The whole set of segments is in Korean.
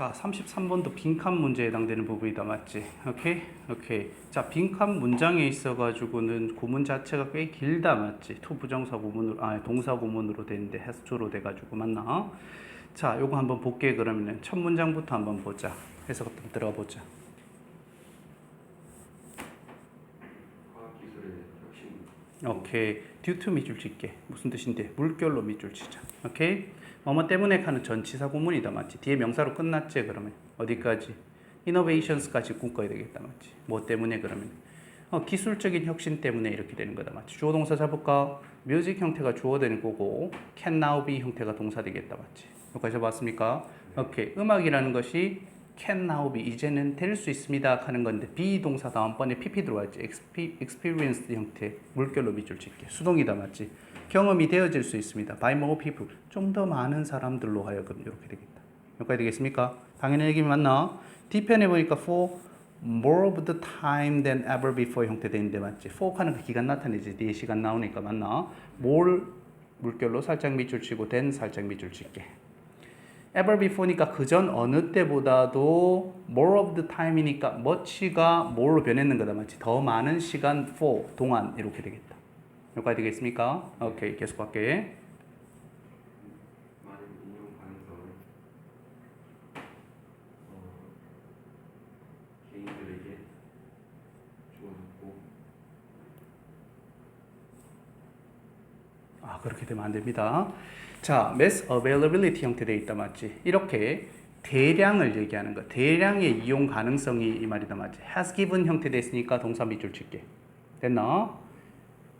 자, 33번도 빈칸 문제에 해당되는 부분이다, 맞지? 오케이? 오케이. 자, 빈칸 문장에 있어 가지고는 구문 자체가 꽤 길다, 맞지? 투 부정사 구문으로, 아, 동사 구문으로 되는데 has to로 돼 가지고, 맞나? 자, 요거 한번 볼게, 그러면은. 첫 문장부터 한번 보자. 해석 한번 들어가 보자. 오케이. To 밑줄 칠게. 무슨 뜻인데? 물결로 밑줄 치자. 오케이? 뭐뭐 때문에 가는 전치사 구문이다, 맞지? 뒤에 명사로 끝났지, 그러면. 어디까지? innovations까지 묶어야 되겠다, 맞지? 뭐 때문에 그러면? 어, 기술적인 혁신 때문에 이렇게 되는 거다, 맞지? 주어 동사 잡을까? 뮤직 형태가 주어 되는 거고, can now be 형태가 동사 되겠다, 맞지? 여기까지 봤습니까? 오케이. 음악이라는 것이 can now be 이제는 될 수 있습니다. 하는 건데 be 동사 다음번에 pp 들어왔지 expe- experienced 형태 물결로 밑줄 칠게. 수동이다 맞지? 경험이 되어질 수 있습니다. By more people. 좀 더 많은 사람들로 하여금 이렇게 되겠다. 여기까지 되겠습니까? 당연히 얘기 맞나? 뒤편에 보니까 for more of the time than ever before 형태 되는데 맞지? for 하는 그 기간 나타내지. 뒤에 시간 나오니까 맞나? more 물결로 살짝 밑줄 치고 then 살짝 밑줄 칠게 ever before니까 그전 어느 때보다도 more of the time이니까 much가 more로 변했는 거다 맞지? 더 많은 시간 for 동안 이렇게 되겠다. 여기까지 되겠습니까? 오케이 계속 갈게. 아 그렇게 되면 안 됩니다. 자, mass availability 형태되어 있다 맞지? 이렇게 대량을 얘기하는 거. 대량의 이용 가능성이 이 말이다 맞지? has given 형태 됐으니까 동사 밑줄 칠게. 됐나?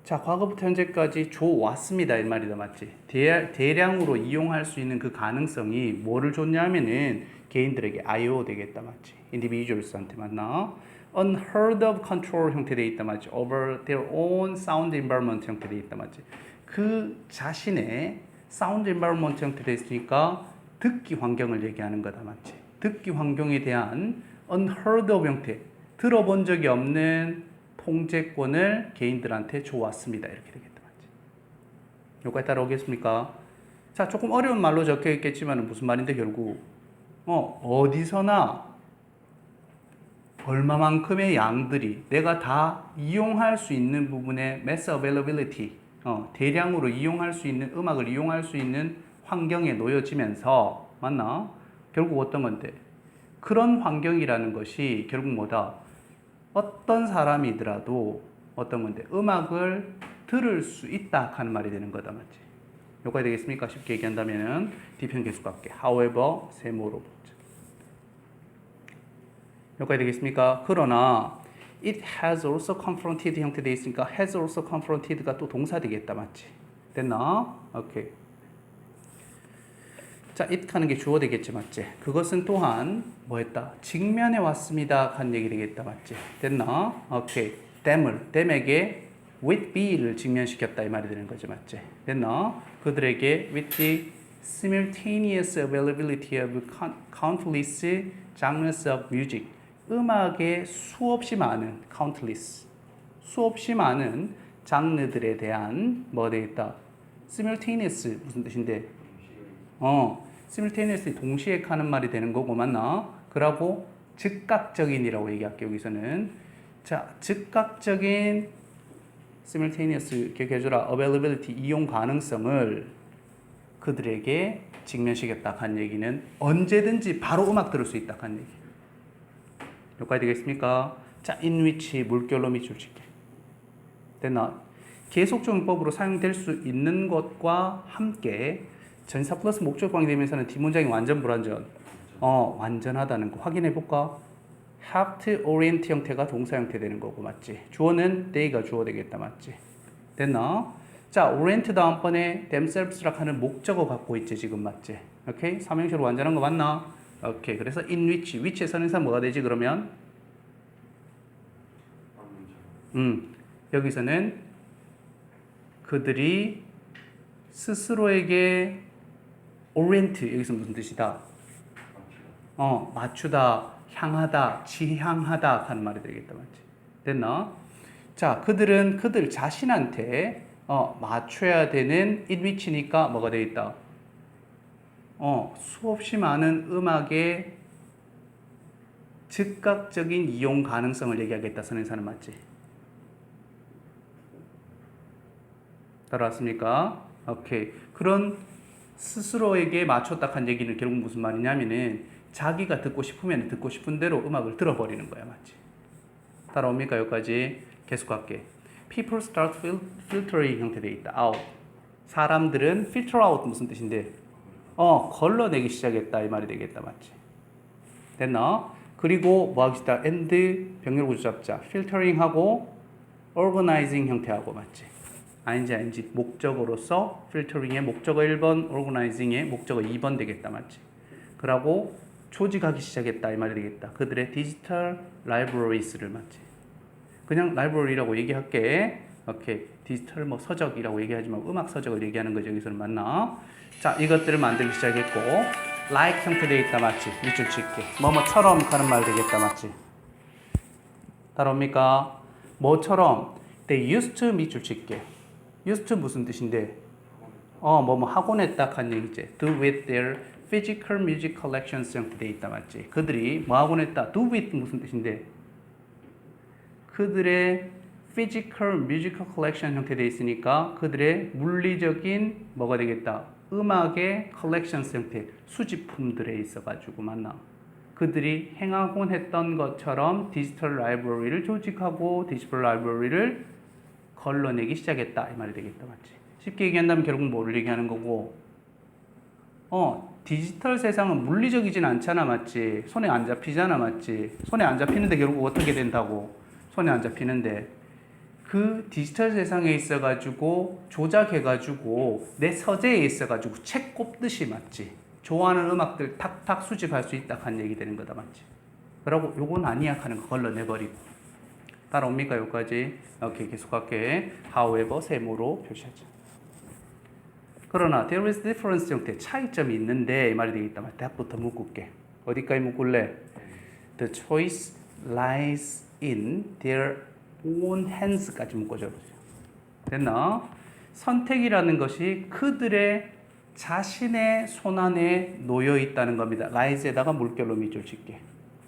자, 과거부터 현재까지 줘 왔습니다. 이 말이다 맞지? 대, 대량으로 이용할 수 있는 그 가능성이 뭐를 줬냐면은 개인들에게 IO 되겠다 맞지? individuals한테 맞나? unheard of control 형태되어 있다 맞지? over their own sound environment 형태되어 있다 맞지? 그 자신의 사운드 environment 형태되어 있으니까 듣기 환경을 얘기하는 거다 맞지? 듣기 환경에 대한 unheard of 형태 들어본 적이 없는 통제권을 개인들한테 줘왔습니다 이렇게 되겠다 맞지? 여기까지 따라오겠습니까? 자 조금 어려운 말로 적혀 있겠지만 무슨 말인데 결국 어 어디서나 얼마만큼의 양들이 내가 다 이용할 수 있는 부분의 mass availability 어, 대량으로 이용할 수 있는 음악을 이용할 수 있는 환경에 놓여지면서 맞나? 결국 어떤 건데? 그런 환경이라는 것이 결국 뭐다? 어떤 사람이더라도 어떤 건데? 음악을 들을 수 있다 하는 말이 되는 거다 맞지? 여기까지 되겠습니까? 쉽게 얘기한다면은 뒤편 계속 갈게. However, 세모로 보자. 여기까지 되겠습니까? 그러나 it has also confronted 형태 돼 있으니까 has also confronted가 또 동사 되겠다 맞지? 됐나? 오케이. 자, it 하는 게 주어 되겠지 맞지? 그것은 또한 뭐했다? 직면해 왔습니다 한 얘기 되겠다 맞지? 됐나? 오케이. them을 them에게 with be를 직면시켰다 이 말이 되는 거지 맞지? 됐나? 그들에게 with the simultaneous availability of countless genres of music 음악의 수없이 많은 countless 수없이 많은 장르들에 대한 뭐 되겠다? simultaneous 무슨 뜻인데? 어 simultaneously 동시에 하는 말이 되는 거고 맞나? 그러고 즉각적인이라고 얘기할게요 여기서는. 자 즉각적인 simultaneous 기억해 줘라. availability 이용 가능성을 그들에게 직면시켰다. 한 얘기는 언제든지 바로 음악 들을 수 있다. 한 얘기 여기까지 되겠습니까? 자, in which 물결로 밑줄 칠게. 됐나? 계속적용법으로 사용될 수 있는 것과 함께 전사 플러스 목적 관계되면서는 뒷문장이 완전 불완전. 어, 완전하다는 거 확인해 볼까? have to orient 형태가 동사 형태 되는 거고 맞지? 주어는 they가 주어 되겠다 맞지? 됐나? 자, orient 다음번에 themselves라 하는 목적어 갖고 있지 지금 맞지? 오케이? 삼형식으로 완전한 거 맞나? 오케이. 그래서 in which, which의 선행사 뭐가 되지 그러면? 음, 여기서는 그들이 스스로에게 orient 여기서 무슨 뜻이다? 어, 맞추다, 향하다, 지향하다 하는 말이 되겠다 맞지? 됐나? 자, 그들은 그들 자신한테 어, 맞춰야 되는 which니까 뭐가 돼 있다? 어, 수없이 많은 음악의 즉각적인 이용 가능성을 얘기하겠다 선행사는 맞지? 따라왔습니까? 오케이. 그런 스스로에게 맞췄다 한 얘기는 결국 무슨 말이냐면은 자기가 듣고 싶으면 듣고 싶은 대로 음악을 들어버리는 거야, 맞지? 따라옵니까? 여기까지 계속 할게. People start fil- filtering 형태돼 있다. out. 사람들은 filter out 무슨 뜻인데? 어, 걸러내기 시작했다 이 말이 되겠다, 맞지? 됐나? 그리고 뭐 하기 시작? and 병렬 구조 잡자. filtering하고 organizing 형태하고 맞지? 아닌지 아닌지 목적어로서 filtering의 목적어 1번, organizing의 목적어 2번 되겠다, 맞지? 그러고 조직하기 시작했다 이 말이 되겠다. 그들의 디지털 라이브러리스를 맞지? 그냥 라이브러리라고 얘기할게. 오케이. 디지털 뭐 서적이라고 얘기하지 말고 음악 서적을 얘기하는 거죠. 여기서는 맞나? 자, 이것들을 만들기 시작했고 like 형태 되어 있다 맞지? 밑줄 칠게. 뭐뭐처럼 가는 말 되겠다 맞지? 따라옵니까? 뭐처럼 they used to 밑줄 칠게. Used 무슨 뜻인데? 어, 뭐뭐 하곤 했다 한 얘기지. do with their physical music collections 형태되어 있다 맞지? 그들이 뭐 하곤 했다? do with 무슨 뜻인데? 그들의 physical musical collection 형태되어 있으니까 그들의 물리적인 뭐가 되겠다? 음악의 collections 형태 수집품들에 있어 가지고 맞나? 그들이 행하곤 했던 것처럼 디지털 라이브러리를 조직하고 디지털 라이브러리를 걸러내기 시작했다 이 말이 되겠다 맞지? 쉽게 얘기한다면 결국 뭐를 얘기하는 거고 어 디지털 세상은 물리적이진 않잖아 맞지? 손에 안 잡히잖아 맞지? 손에 안 잡히는데 결국 어떻게 된다고? 손에 안 잡히는데 그 디지털 세상에 있어가지고 조작해가지고 내 서재에 있어가지고 책 꼽듯이 맞지? 좋아하는 음악들 탁탁 수집할 수 있다 한 얘기 되는 거다 맞지? 그러고 요건 아니야 하는 거 걸러내버리고 따라옵니까 여기까지? 오케이 계속할게 however 세모로 표시하자 그러나 there is difference 형태 차이점이 있는데 이 말이 되겠다 말 대학부터 묶을게 어디까지 묶을래? The choice lies in their own hands까지 묶어줘 보세요. 됐나? 선택이라는 것이 그들의 자신의 손 안에 놓여 있다는 겁니다. lies에다가 물결로 밑줄 칠게.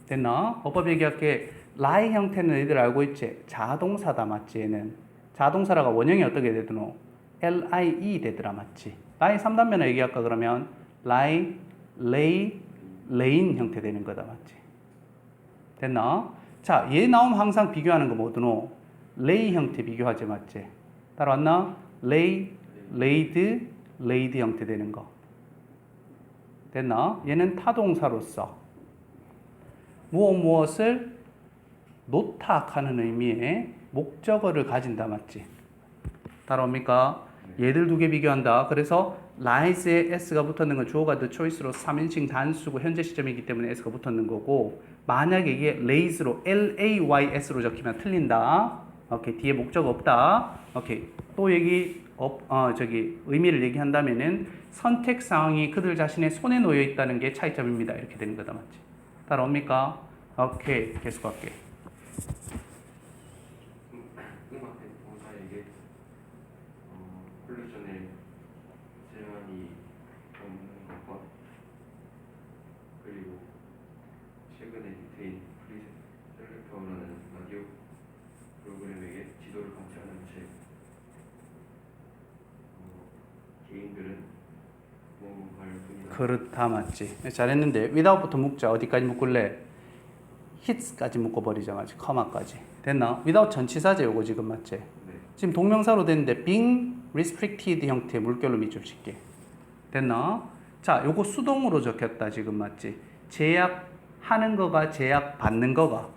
됐나? 어법 얘기할게. Lie 형태는 너희들 알고 있지? 자동사다 맞지 얘는? 자동사라가 원형이 어떻게 되드노? lie 되더라 맞지? lie 3단면을 얘기할까 그러면 lie, lay, laying 형태 되는 거다 맞지? 됐나? 자, 얘 나오면 항상 비교하는 거 뭐드노? lay 형태 비교하지 맞지? 따라왔나? lay, laid, laid 형태 되는 거. 됐나? 얘는 타동사로서 무엇 무엇을 놓다 하는 의미의 목적어를 가진다 맞지? 따라옵니까? 얘들 두 개 비교한다. 그래서 lies에 s가 붙었는 건 주어가 the choice로 3인칭 단수고 현재 시점이기 때문에 s가 붙었는 거고 만약에 이게 lays로 lays로 적히면 틀린다. 오케이 뒤에 목적 없다. 오케이 또 얘기 업, 어, 저기 의미를 얘기한다면은 선택 사항이 그들 자신의 손에 놓여 있다는 게 차이점입니다. 이렇게 되는 거다 맞지? 따라옵니까? 오케이 계속할게. 그렇다 맞지. 잘했는데 without부터 묶자. 어디까지 묶을래 hits까지 묶어버리자 맞지 커마까지. 됐나? Without 전치사제 요거 지금 맞지? 네. 지금 동명사로 됐는데 being restricted 형태의 물결로 밑줄 칠게. 됐나? 자 요거 수동으로 적혔다 지금 맞지? 제약하는 거가 제약 받는 거가?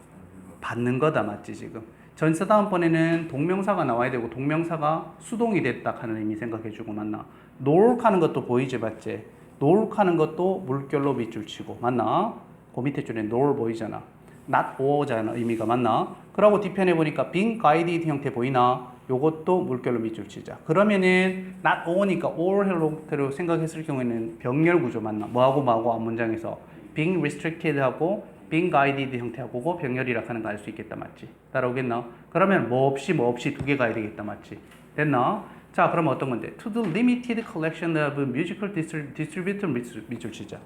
받는 거다 맞지 지금? 전사 다음번에는 동명사가 나와야 되고 동명사가 수동이 됐다 하는 의미 생각해주고 맞나? 노력하는 것도 보이지 맞지? 노력하는 것도 물결로 밑줄 치고 맞나? 그 밑에 줄에 노를 보이잖아 not or잖아 의미가 맞나 그러고 뒤편에 보니까 being guided 형태 보이나 요것도 물결로 밑줄 치자 그러면은 not or니까 or 형태로 생각했을 경우에는 병렬 구조 맞나 뭐하고 뭐하고 앞 문장에서 being restricted 하고 being guided 형태하고 그 병렬이라 하는 거 알 수 있겠다 맞지? 따라오겠나? 그러면 뭐 없이 뭐 없이 두 개 가야 되겠다 맞지? 됐나? 자 그럼 어떤 건데? To the limited collection of musical distrib- distributor 밑줄 치자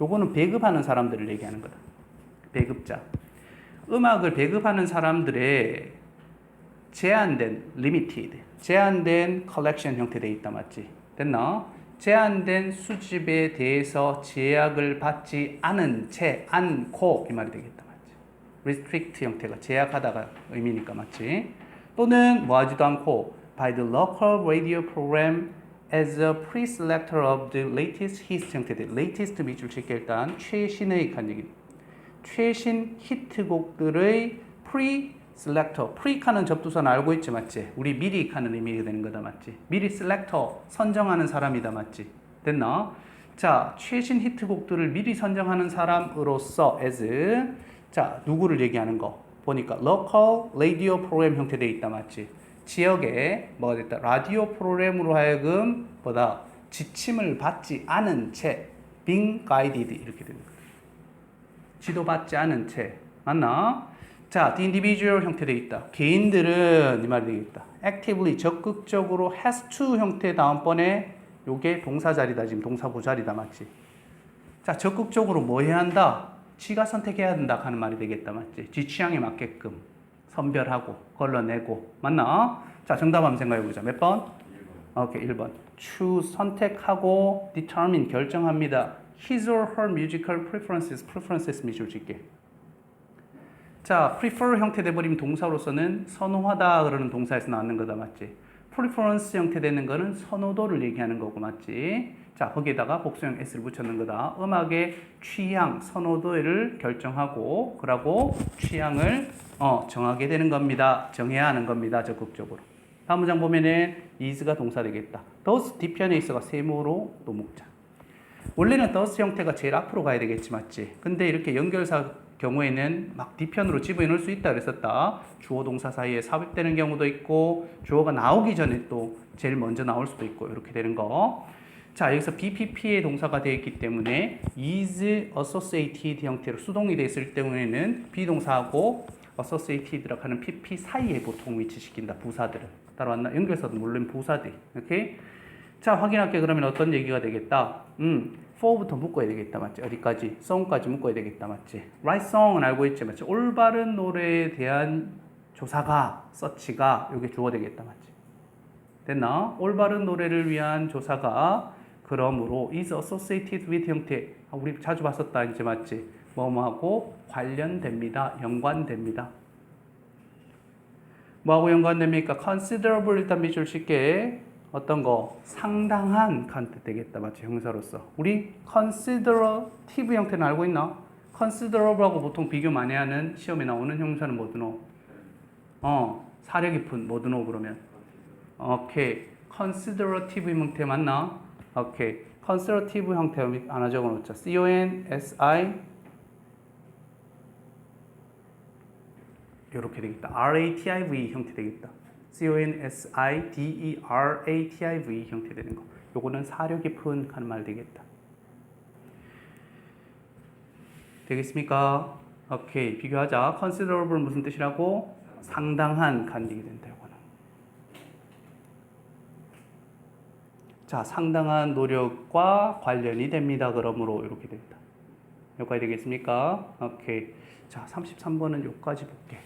요거는 배급하는 사람들을 얘기하는 거다 배급자. 음악을 배급하는 사람들의 제한된 limited, 제한된 컬렉션 형태돼 있다 맞지? 됐나? 제한된 수집에 대해서 제약을 받지 않은 채 않고 이 말이 되겠다 맞지? restrict 형태가 제약하다가 의미니까 맞지? 또는 뭐 하지도 않고 by the local radio program as a pre-selector of the latest hits 형태들 latest 밑줄 칠게 일단 최신의 간 얘기 최신 히트곡들의 프리 셀렉터 프리 칸은 접두사는 알고 있지 맞지? 우리 미리 칸은 의미가 되는 거다 맞지? 미리 셀렉터 선정하는 사람이다 맞지? 됐나? 자 최신 히트곡들을 미리 선정하는 사람으로서 as 자 누구를 얘기하는 거 보니까 local radio program 형태돼 있다 맞지? 지역에 뭐가 됐다 라디오 프로그램으로 하여금 보다 지침을 받지 않은 채 being guided 이렇게 되는 거야. 지도받지 않은 채 맞나? 자, the individual 형태돼 있다. 개인들은 이 말이 되겠다. actively 적극적으로 has to 형태 다음번에 요게 동사 자리다 지금 동사부 자리다 맞지? 자, 적극적으로 뭐 해야 한다? 지가 선택해야 된다 하는 말이 되겠다 맞지? 지 취향에 맞게끔 선별하고 걸러내고 맞나? 자, 정답 한번 생각해 보자. 몇 번? 1번. 오케이, 1번. choose 선택하고 determine 결정합니다. His or her musical preferences preferences 미줄 짓게. 자, prefer 형태 돼버리면 동사로서는 선호하다 그러는 동사에서 나오는 거다 맞지? preference 형태 되는 거는 선호도를 얘기하는 거고 맞지? 자, 거기에다가 복수형 s를 붙였는 거다. 음악의 취향, 선호도를 결정하고 그러고 취향을 어, 정하게 되는 겁니다. 정해야 하는 겁니다. 적극적으로. 다음 문장 보면은 is가 동사 되겠다. does 뒤편에 있어가 세모로 또 묶자. 원래는 does 형태가 제일 앞으로 가야 되겠지 맞지? 근데 이렇게 연결사 경우에는 막 뒤편으로 집어넣을 수 있다 그랬었다. 주어 동사 사이에 삽입되는 경우도 있고 주어가 나오기 전에 또 제일 먼저 나올 수도 있고 이렇게 되는 거. 자 여기서 BPP의 동사가 되어 있기 때문에 is associated 형태로 수동이 되어 있을 때문에는 비동사하고 associated라고 하는 PP 사이에 보통 위치시킨다 부사들은 따라왔나 연결사도 물론 부사들 오케이 자 확인할게. 그러면 어떤 얘기가 되겠다? 음 for부터 묶어야 되겠다 맞지? 어디까지? song까지 묶어야 되겠다 맞지? Right song은 알고 있지 맞지? 올바른 노래에 대한 조사가 서치가 이게 주어 되겠다 맞지? 됐나? 올바른 노래를 위한 조사가 그러므로 is associated with 형태. 아, 우리 자주 봤었다 이제 맞지? 뭐뭐하고 관련됩니다 연관됩니다. 뭐하고 연관됩니까? considerable 일단 밑줄 쉽게 어떤 거 상당한 칸트 되겠다 맞지 형사로서 우리 considerative 형태는 알고 있나? considerable하고 보통 비교 많이 하는 시험에 나오는 형사는 넣어? 어 사려 깊은 넣어 그러면 오케이 considerative 형태 맞나? 오케이 conservative 형태 하나 적어놓자 C O N S I 이렇게 되겠다. R A T I V 형태 되겠다. C O N S I D E R A T I V 형태 되는 거. 요거는 사려 깊은 하는 말 되겠다. 되겠습니까? 오케이 비교하자. considerable 무슨 뜻이라고? 상당한 간디게 된다. 자 상당한 노력과 관련이 됩니다. 그러므로 이렇게 된다. 여기까지 되겠습니까? 오케이. 자 33번은 여기까지 볼게.